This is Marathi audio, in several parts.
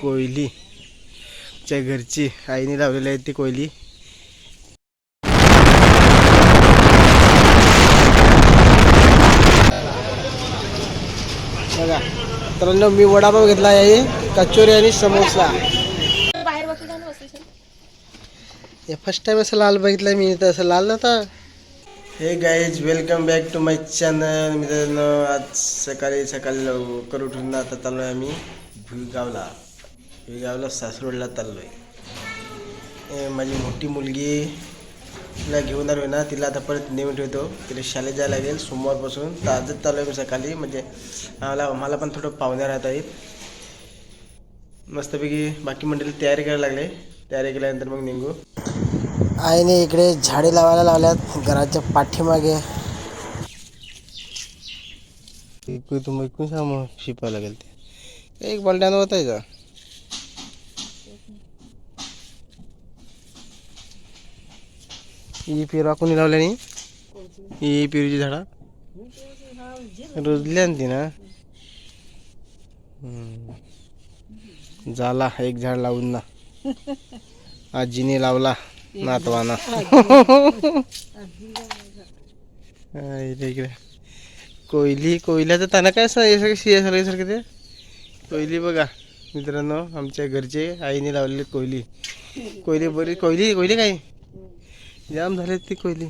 कोयली. च्या घरची आईने लावलेली आहे ती कोयली. बघा तर मी वडापाव घेतला आहे कचोरी आणि समोसा. हे फर्स्ट टाइम असं लाल बघितलं मी तर असं लाल नव्हता. Hey guys welcome back to my channel मित्रांनो आज सकाळी सकाळी लवकर उठून आता चालू आहे आम्ही भुईगावला. भुईगावला सासरोडला चाललो आहे माझी मोठी मुलगी तिला घेऊन आलो ना तिला आता परत नेऊन ठेवतो. तिला शाळेत जायला लागेल सोमवारपासून. तर आजच चालू आहे मी सकाळी. म्हणजे मला मला पण थोडं पाहुण्या राहत आहेत. मस्तपैकी बाकी मंडळी तयारी करायला लागले. तयारी केल्यानंतर मग निघू. आईने इकडे झाडे लावायला लावल्यात. घराच्या पाठीमागे. ऐकू तुम्ही ऐकून सांग मग शिपायला लागेल ते एक बलट्यानं होत आहे का? ही पेरवा कोणी लावल्यानी ही पेरूची झाडा. रुजल्या ती ना. झाला एक झाड लावून ना. आजीने लावला नातवाना. इकडे. कोयली कोयल्याचं ताना काय असं हे सगळं शियासारखं ते? कोयली बघा मित्रांनो आमच्या घरचे आईने लावलेली कोयली. कोयली बरी कोयली कोयली काय? जाम झाले ती कोयली.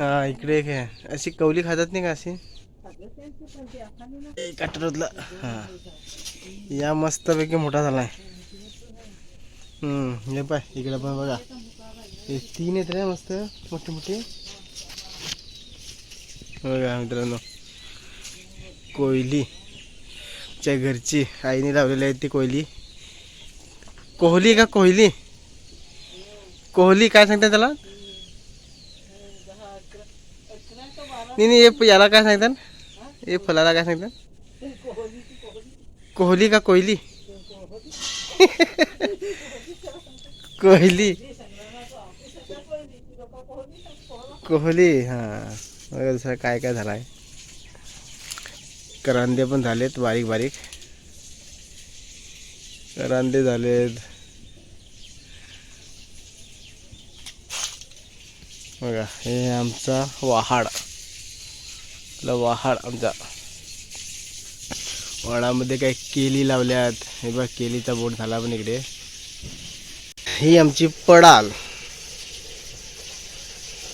हा इकडे एक आहे. अशी कवली खातात नाही का अशी? काटरतला. हा. या मस्तपैकी मोठा झालाय. हम्म हे पाय इकडे पण बघा. हे तीन आहेत रे मस्त मोठे मोठे. बघा मित्रांनो. कोयली. च्या घरची आईने लावलेली आहे ती कोयली. कोहली का कोहली कोहली काय सांगतात त्याला? नाही नाही हे याला काय सांगतात हे फलाला काय सांगतात कोहली का कोयली? कोहली. कोहली हां. दुसरं काय काय झालं आहे करांदे पण झालेत बारीक बारीक. करांदे झालेत. बघा हे आमचा वहाड. आपला वहाड आमचा. वाडामध्ये काय केली लावल्यात. हे बघा केलीचा बोट झाला पण इकडे. ही आमची पडाल.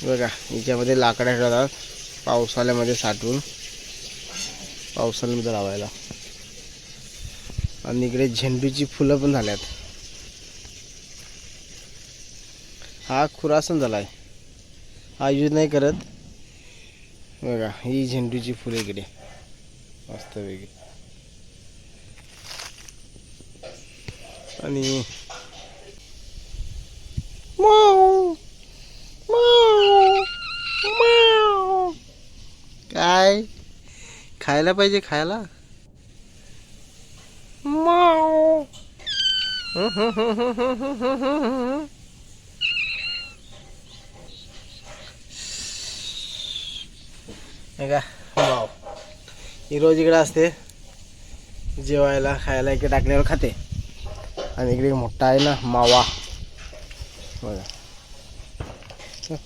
बघा हिच्यामध्ये लाकड्या ठेवतात. पावसाळ्यामध्ये साठवून. पावसाळ्यामध्ये लावायला. आणि इकडे झेंडूची फुलं पण झाल्यात. हा खुरासन झाला आहे यूज नाही करत. बघा ही झेंडूची फुलं इकडे. वेगळी आणि काय? खायला पाहिजे खायला? माऊ. हे का? वाव. ही रोज इकडे असते. जेवायला खायला इकडे टाकल्यावर खाते. आणि इकडे एक मोठा आहे ना मावा. बघा.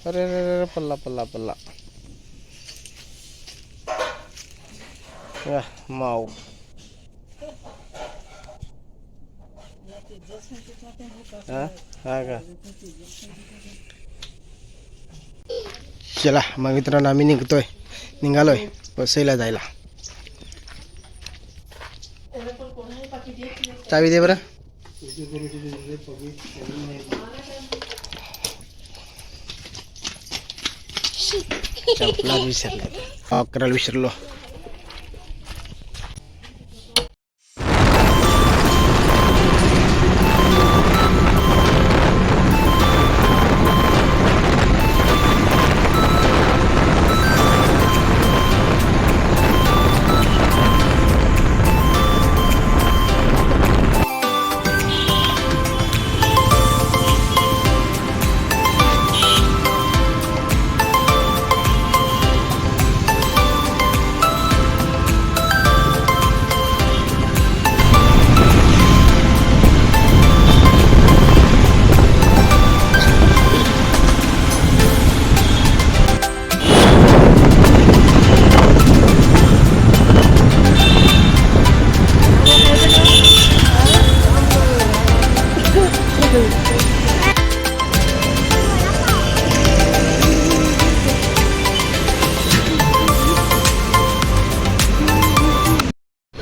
अरे अरे अरे पल्ला पल्ला पल्ला. माऊ माव. हा का? चला मग मित्रांनो आम्ही निघतोय. निघालोय. वसईला जायला. चावी दे बरं. चपला विसरले. अकराला विसरलो.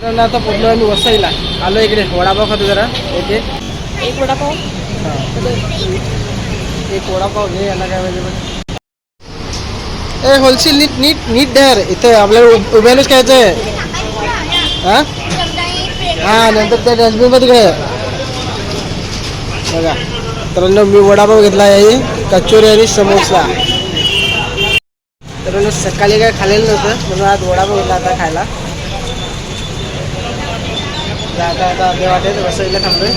मित्रांनो आता पोचलो आम्ही वसईला. आलो इकडे वडापाव खातो जरा. एक एक. वडापाव? एक वडापाव घे याला काय पाहिजे ए होलसेल नीट नीट नीट द्यार इथे आपल्याला उभ- उभ्यानेच खायचं आहे हा? हा नंतर त्या डस्टबिनमध्ये घे. बघा. तर मी वडापाव घेतला आहे कचोरी आणि समोसा. तर सकाळी काय खाल्लेलं नव्हतं म्हणून आज वडापाव घेतला आता खायला. आता आता वसईला थांबलोय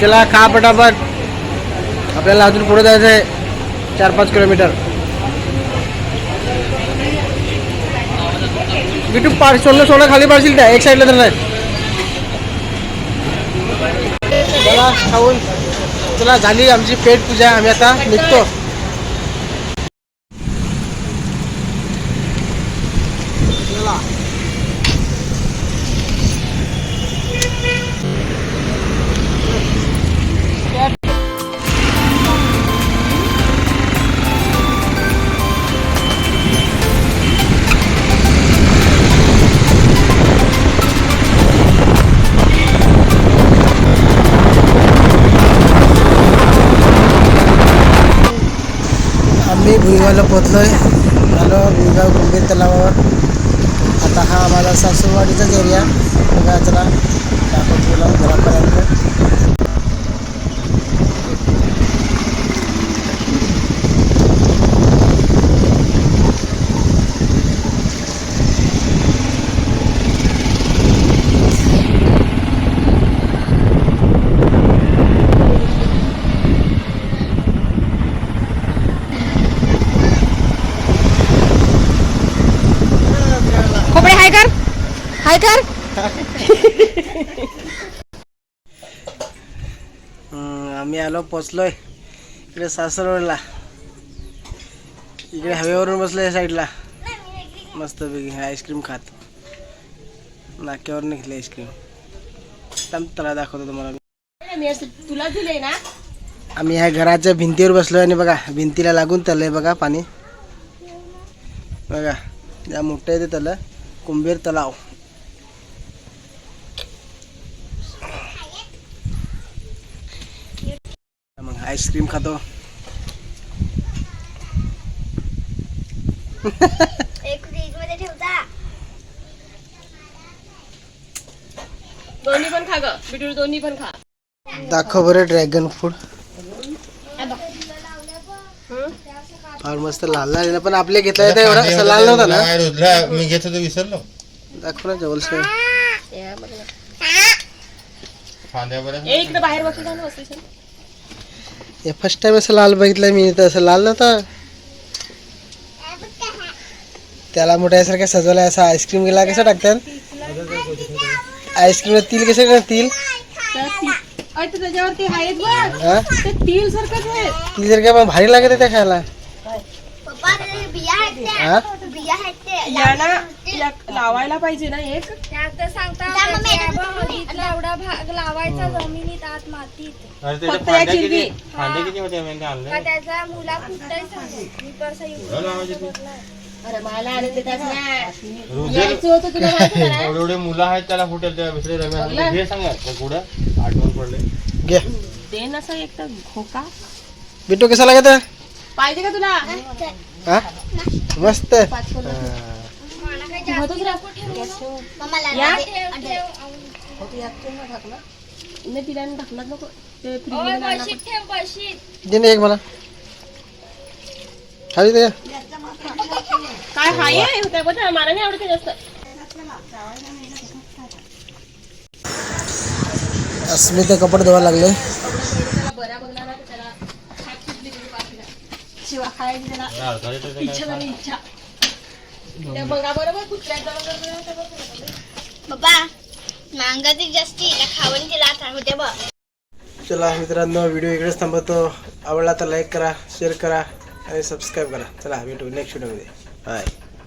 चला खा पटापट. आपल्याला अजून पुढे जायचं आहे. चार पाच किलोमीटर. बिटू पार सोडलं सोडलं खाली पाडशील त्या एक साईडला तर नाही. चला खाऊन. चला झाली आमची पेट पूजा. आम्ही आता निघतो. आम्ही भुईगावला आहे आलो भुईगाव गंभीर तलावावर. आता हा आम्हाला सासूरवाडीचाच एरिया बघा चला दाखवतो तुला घरापर्यंत खोपडे हाय कर हाय कर हम्म, आम्ही आलो पोचलोय इकडे सासरवाडला इकडे हवेवरून बसलो या साईडला मस्तपैकी आईस्क्रीम खात. नाक्यावर निघले आईस्क्रीम त्याला दाखवतो तुम्हाला तुला दिले ना? आम्ही ह्या घराच्या भिंतीवर बसलोय आणि बघा भिंतीला लागून तलंय बघा पाणी. बघा या मोठं आहे ते तलं कुंभीर तलाव. आईस्क्रीम खातो एक फ्रीज मध्ये ठेवता दोन्ही पण खा ग. बिटूर दोन्ही पण खा. दाखव बरं ड्रॅगन फ्रूट फार मस्त लाल लाल आहे ना, पण आपले घेतला येतं एवढा असं लाल नव्हता ना. नाही रुजला मी घेत होतो विसरलो. दाखव ना जवळ फांद्या बरं ए इकडे बाहेर बघ जाणं बसली हे फर्स्ट टाइम असं लाल बघितलं मी तर असं लाल नव्हता. त्याला मोठ्यासारखं सजवलंय असं आईस्क्रीम गेला कसं टाकतात? आईस्क्रीमला तिल कसं टाकतात तिल? काय भारी लागत त्या खायला पप्पा ते बिया आहेत त्या हा बिया आहेत ते याला लावायला पाहिजे ना एक? एवढा भाग लावायचा जमिनीत आत मातीत. अरे फक्त या किती त्याचा मुला अरे मला आले ते त्याच नाही. रुजल यायचं होतं तुला माहिती आहे ना? एवढे एवढे मुलं आहेत त्याला फुटेल त्या आणले. हे सांगा त्या कुठं? आठवण पडले. घे. दे ना सर एक तर घोका बिट्टू कसा लागत आहे? पाहिजे का तुला? हा मस्त पाच किलो. हा. तू होतच राह. मम्माला या. ठेव, ठेव. नाही पिल्याने ढकलत नको ते फ्रीजमध्ये नाही बशीत ठेव बशीत दे ना एक मला खाली टाक. काय हाय आहे होत्या बघ मला नाही आवडत ते जास्त अस्मिता कपडे धुवायला लागले त्याला बऱ्या बघला ना तर त्याला हात सुटली करून पाठीला. शिवा खायची त्याला इच्छा झाली इच्छा. त्या बघा बरोबर जास्ती लाट होते बघ. चला मित्रांनो व्हिडिओ इकडेच थांबवतो. आवडला तर लाईक करा शेअर करा आणि सबस्क्राईब करा. चला भेटू नेक्स्ट व्हिडिओमध्ये बाय